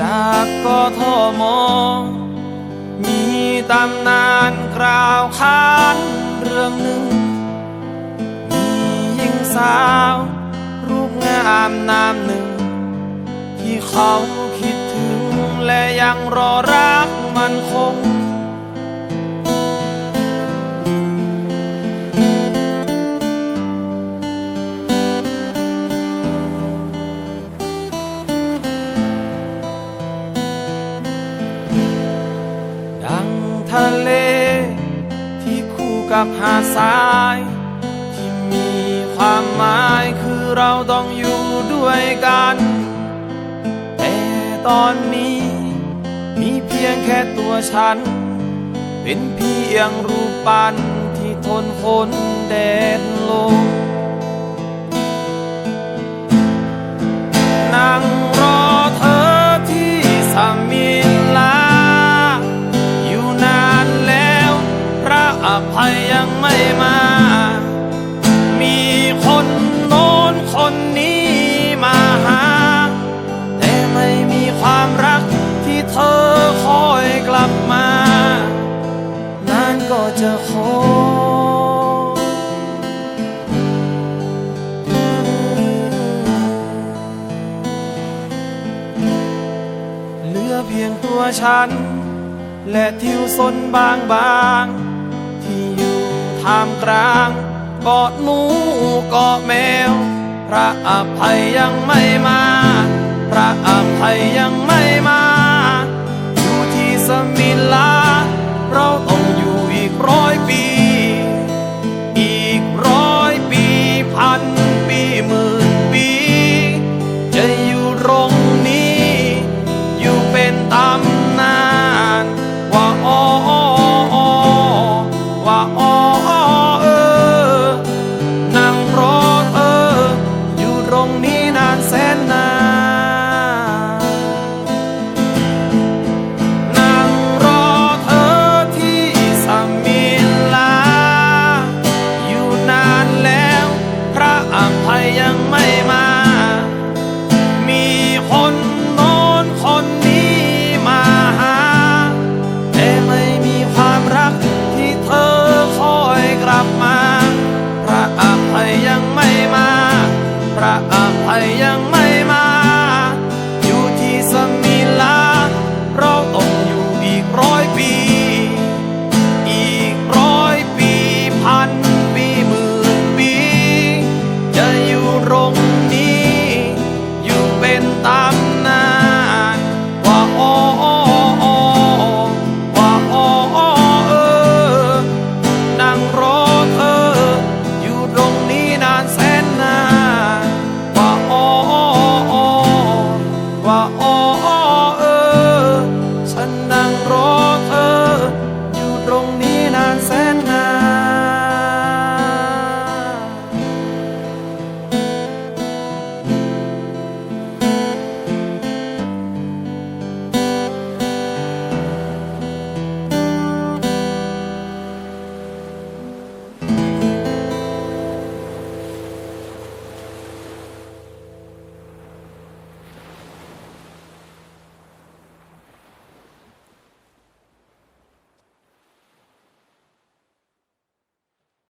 จากกทม มีตำนานกล่าวขานเรื่องหนึ่ง มีหญิงสาว รูปงามนามหนึ่ง ที่เขาคิดถึงและยังรอรักมันคง กับหาดทราย ที่มีความหมายคือเราต้องอยู่ด้วยกัน แต่ตอนนี้ มีเพียงแค่ตัวฉัน เป็นเพียงรูปปั้นที่ทนคนแดด คนนี้มาหา แต่ไม่มีความรักที่เธอคอยกลับมา นานก็จะขอเหลือเพียงตัวฉัน และทิวสนบางบางๆที่อยู่ท่ามกลางเกาะหนูเกาะแมว พระอภัยยังไม่มา พระอภัยยังไม่มา อยู่ที่สมิลา เราต้องอยู่อีกร้อยปี อีกร้อยปีพันปีหมื่นปี จะอยู่ตรงนี้ อยู่เป็นตำนาน ว่าอ้อว่าอ้อ ยังไม่มา พระอภัยยังไม่มา อยู่ที่สมิลา เราต้องอยู่อีกร้อยปี อีกร้อยปีพันปีหมื่นปี จะอยู่รง